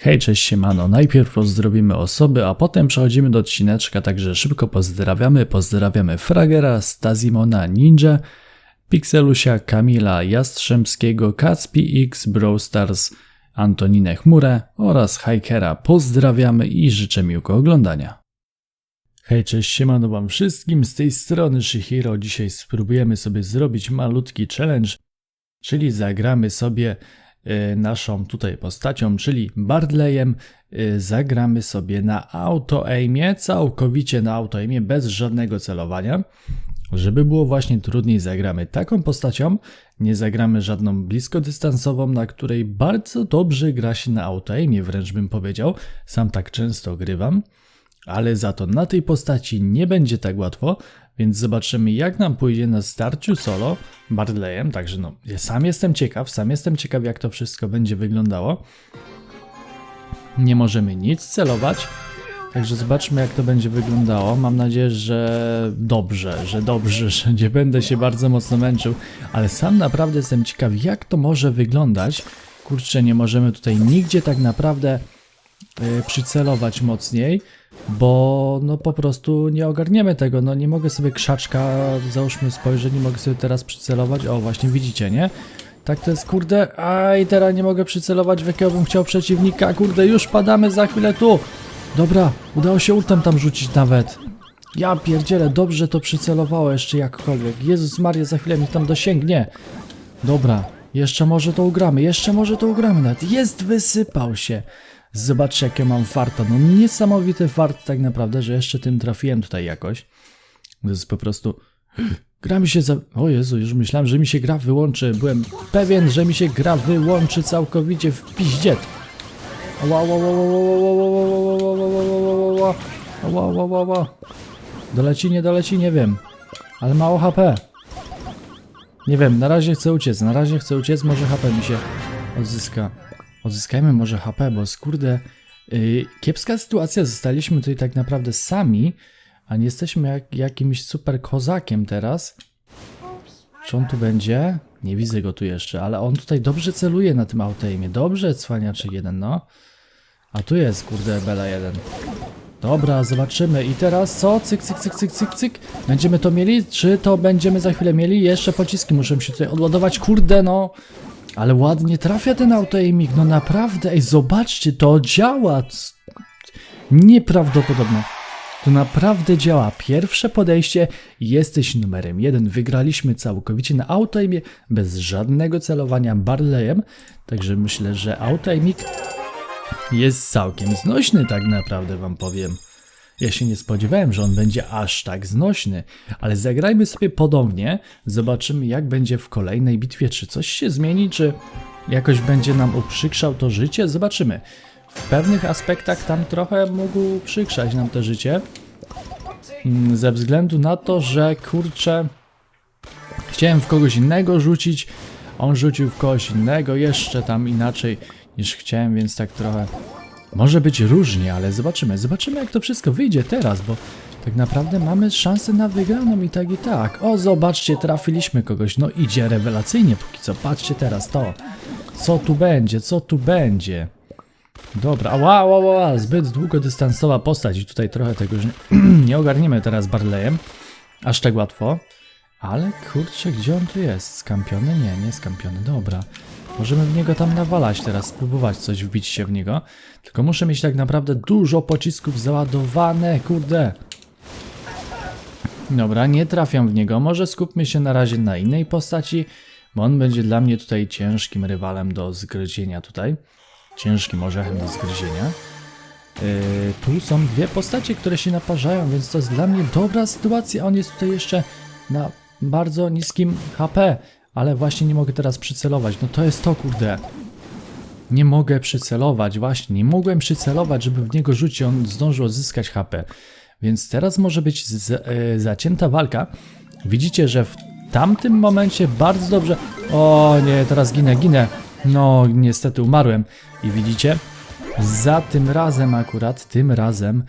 Hej, cześć siemano. Najpierw pozdrowimy osoby, a potem przechodzimy do odcineczka, także szybko pozdrawiamy. Pozdrawiamy Fragera, Stazimona, Ninja, Pixelusia, Kamila, Jastrzębskiego, Kacpi X, Brawl Stars, Antoninę Chmurę oraz Hikera. Pozdrawiamy i życzę miłego oglądania. Hej, cześć siemano wam wszystkim, z tej strony Shihiro. Dzisiaj spróbujemy sobie zrobić malutki challenge, czyli zagramy sobie naszą tutaj postacią, czyli Bardleyem. Y, zagramy sobie na auto-aimie, całkowicie na auto-aimie, bez żadnego celowania. Żeby było właśnie trudniej, zagramy taką postacią, nie zagramy żadną bliskodystansową, na której bardzo dobrze gra się na auto-aimie, wręcz bym powiedział. Sam tak często grywam ale za to na tej postaci nie będzie tak łatwo, więc zobaczymy jak nam pójdzie na starciu solo Bardleyem, także no, ja sam jestem ciekaw, sam jestem ciekaw jak to wszystko będzie wyglądało. Nie możemy nic celować, także zobaczmy jak to będzie wyglądało. Mam nadzieję, że dobrze, że dobrze, że nie będę się bardzo mocno męczył, ale sam naprawdę jestem ciekaw jak to może wyglądać. Kurczę, nie możemy tutaj nigdzie tak naprawdę przycelować mocniej, bo no po prostu nie ogarniemy tego, no nie mogę sobie krzaczka, załóżmy spojrzeć, nie mogę sobie teraz przycelować, o właśnie widzicie, nie? Tak to jest, kurde, a i teraz nie mogę przycelować, w jakiego bym chciał przeciwnika, kurde, już padamy za chwilę tu! Dobra, udało się ultem tam rzucić nawet. Ja pierdzielę, dobrze to przycelowało jeszcze jakkolwiek. Jezus Maria, za chwilę mi tam dosięgnie. Dobra, jeszcze może to ugramy, jeszcze może to ugramy nawet. Jest, wysypał się. Zobaczcie, jakie mam farta. No niesamowity fart tak naprawdę, że jeszcze tym trafiłem tutaj jakoś. To jest po prostu... Gra mi się za... O Jezu, już myślałem, że mi się gra wyłączy. Byłem pewien, że mi się gra wyłączy całkowicie w piździet. Doleci, nie doleci, nie wiem. Ale mało HP. Nie wiem, na razie chcę uciec, na razie chcę uciec, może HP mi się odzyska. Odzyskajmy może HP, bo skurde, yy, kiepska sytuacja, zostaliśmy tutaj tak naprawdę sami, a nie jesteśmy jak, jakimś super kozakiem teraz. Czy on tu będzie? Nie widzę go tu jeszcze, ale on tutaj dobrze celuje na tym autoimie. Dobrze, cwaniaczy jeden, no. A tu jest, kurde, Bela jeden. Dobra, zobaczymy. I teraz co? Cyk, cyk, cyk, cyk, cyk, cyk. Będziemy to mieli? Czy to będziemy za chwilę mieli? Jeszcze pociski muszę się tutaj odładować. Kurde, no. Ale ładnie trafia ten autoaiming, no naprawdę, ej, zobaczcie, to działa. Nieprawdopodobne. To naprawdę działa. Pierwsze podejście, jesteś numerem jeden. Wygraliśmy całkowicie na autoaimie, bez żadnego celowania Barleyem. Także myślę, że autoaiming jest całkiem znośny, tak naprawdę wam powiem. Ja się nie spodziewałem, że on będzie aż tak znośny, ale zagrajmy sobie podobnie, zobaczymy jak będzie w kolejnej bitwie, czy coś się zmieni, czy jakoś będzie nam uprzykrzał to życie, zobaczymy. W pewnych aspektach tam trochę mógł uprzykrzać nam to życie, mm, ze względu na to, że kurczę, chciałem w kogoś innego rzucić, on rzucił w kogoś innego, jeszcze tam inaczej niż chciałem, więc tak trochę może być różnie, ale zobaczymy. Zobaczymy, jak to wszystko wyjdzie teraz, bo tak naprawdę mamy szansę na wygraną i tak i tak. O, zobaczcie, trafiliśmy kogoś. No idzie rewelacyjnie póki co. Patrzcie teraz to. Co tu będzie? Co tu będzie? Dobra, ła, ła, ła, zbyt długodystansowa postać i tutaj trochę tego już nie, nie ogarniemy teraz Barleyem. Aż tak łatwo. Ale kurczę, gdzie on tu jest? Skampiony? Nie, nie skampiony. Dobra. Możemy w niego tam nawalać teraz, spróbować coś wbić się w niego. Tylko muszę mieć tak naprawdę dużo pocisków załadowane, kurde. Dobra, nie trafiam w niego. Może skupmy się na razie na innej postaci, bo on będzie dla mnie tutaj ciężkim rywalem do zgryzienia tutaj. Ciężkim orzechem do zgryzienia. Yy, tu są dwie postacie, które się naparzają, więc to jest dla mnie dobra sytuacja. On jest tutaj jeszcze na bardzo niskim HP, ale właśnie nie mogę teraz przycelować. No to jest to, kurde. Nie mogę przycelować, właśnie. Nie mogłem przycelować, żeby w niego rzucić, on zdążył odzyskać HP. Więc teraz może być z, e, zacięta walka. Widzicie, że w tamtym momencie bardzo dobrze... O nie, teraz ginę, ginę. No, niestety umarłem. I widzicie, za tym razem akurat, tym razem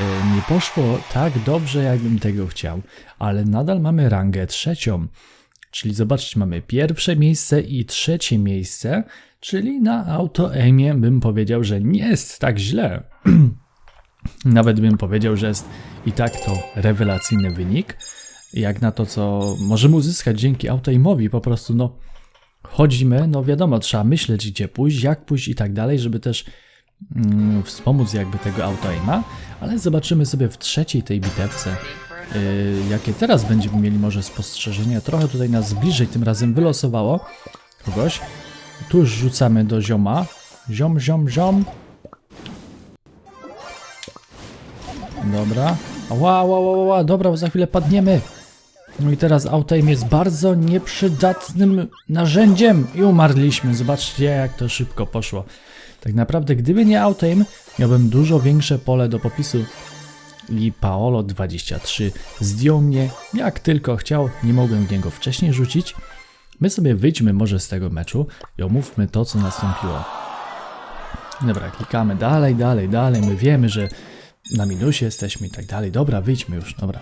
e, nie poszło tak dobrze, jakbym tego chciał, ale nadal mamy rangę trzecią. Czyli zobaczcie, mamy pierwsze miejsce i trzecie miejsce, czyli na auto-aimie bym powiedział, że nie jest tak źle. Nawet bym powiedział, że jest i tak to rewelacyjny wynik, jak na to, co możemy uzyskać dzięki auto-aimowi. Po prostu, no, chodzimy, no wiadomo, trzeba myśleć, gdzie pójść, jak pójść i tak dalej, żeby też mm, wspomóc jakby tego auto-aima, ale zobaczymy sobie w trzeciej tej bitewce, jakie teraz będziemy mieli może spostrzeżenia. Trochę tutaj nas bliżej tym razem wylosowało kogoś. Tu już rzucamy do zioma. Ziom, ziom, ziom. Dobra. Ła, ła, ła, ła, dobra, bo za chwilę padniemy. No i teraz auto-aim jest bardzo nieprzydatnym narzędziem i umarliśmy. Zobaczcie, jak to szybko poszło. Tak naprawdę, gdyby nie auto-aim, miałbym dużo większe pole do popisu. I Paolo23 zdjął mnie jak tylko chciał, nie mogłem w niego wcześniej rzucić. My sobie wyjdźmy może z tego meczu i omówmy to, co nastąpiło. Dobra, klikamy dalej, dalej, dalej. My wiemy, że na minusie jesteśmy i tak dalej. Dobra, wyjdźmy już, dobra.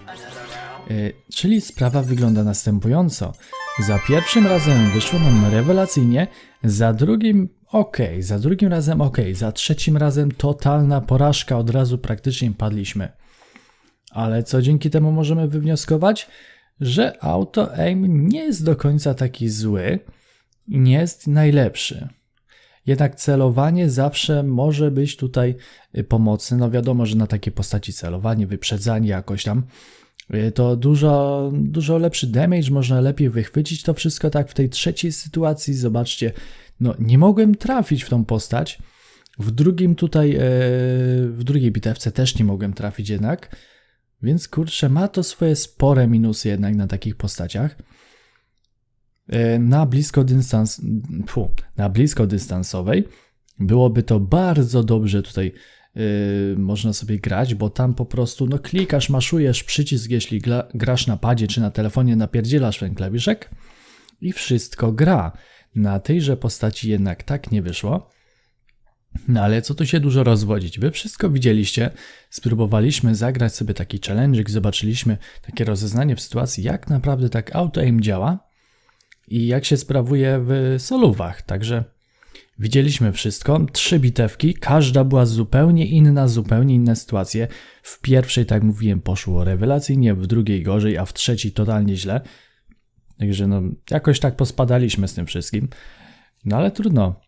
Yy, czyli sprawa wygląda następująco. Za pierwszym razem wyszło nam rewelacyjnie, za drugim ok, za drugim razem ok, za trzecim razem totalna porażka, od razu praktycznie padliśmy. Ale co dzięki temu możemy wywnioskować? Że auto aim nie jest do końca taki zły nie jest najlepszy. Jednak celowanie zawsze może być tutaj y, pomocne. No wiadomo, że na takiej postaci celowanie, wyprzedzanie jakoś tam, y, to dużo, dużo lepszy damage, można lepiej wychwycić to wszystko. Tak w tej trzeciej sytuacji, zobaczcie, no nie mogłem trafić w tą postać. W drugim tutaj, e, w drugiej bitewce też nie mogłem trafić jednak. Więc kurczę, ma to swoje spore minusy jednak na takich postaciach. E, Na blisko dystans, na blisko dystansowej byłoby to bardzo dobrze tutaj yy, można sobie grać, bo tam po prostu no klikasz, maszujesz przycisk, jeśli gra, grasz na padzie czy na telefonie, napierdzielasz ten klawiszek i wszystko gra. Na tejże postaci jednak tak nie wyszło. No ale co tu się dużo rozwodzić? Wy wszystko widzieliście, spróbowaliśmy zagrać sobie taki challenge, zobaczyliśmy takie rozeznanie w sytuacji, jak naprawdę tak auto-aim działa i jak się sprawuje w solówach. Także widzieliśmy wszystko. Trzy bitewki, każda była zupełnie inna, zupełnie inne sytuacje. W pierwszej, tak mówiłem, poszło rewelacyjnie, w drugiej gorzej, a w trzeciej totalnie źle. Także no, jakoś tak pospadaliśmy z tym wszystkim. No ale trudno.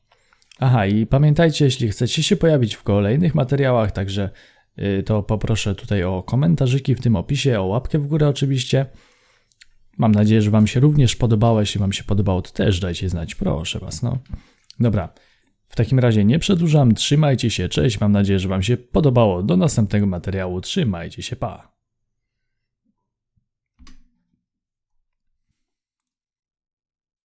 Aha, i pamiętajcie, jeśli chcecie się pojawić w kolejnych materiałach, także y, to poproszę tutaj o komentarzyki w tym opisie, o łapkę w górę oczywiście. Mam nadzieję, że Wam się również podobało. Jeśli Wam się podobało, to też dajcie znać, proszę Was. No. Dobra, w takim razie nie przedłużam, trzymajcie się, cześć. Mam nadzieję, że Wam się podobało. Do następnego materiału, trzymajcie się, pa.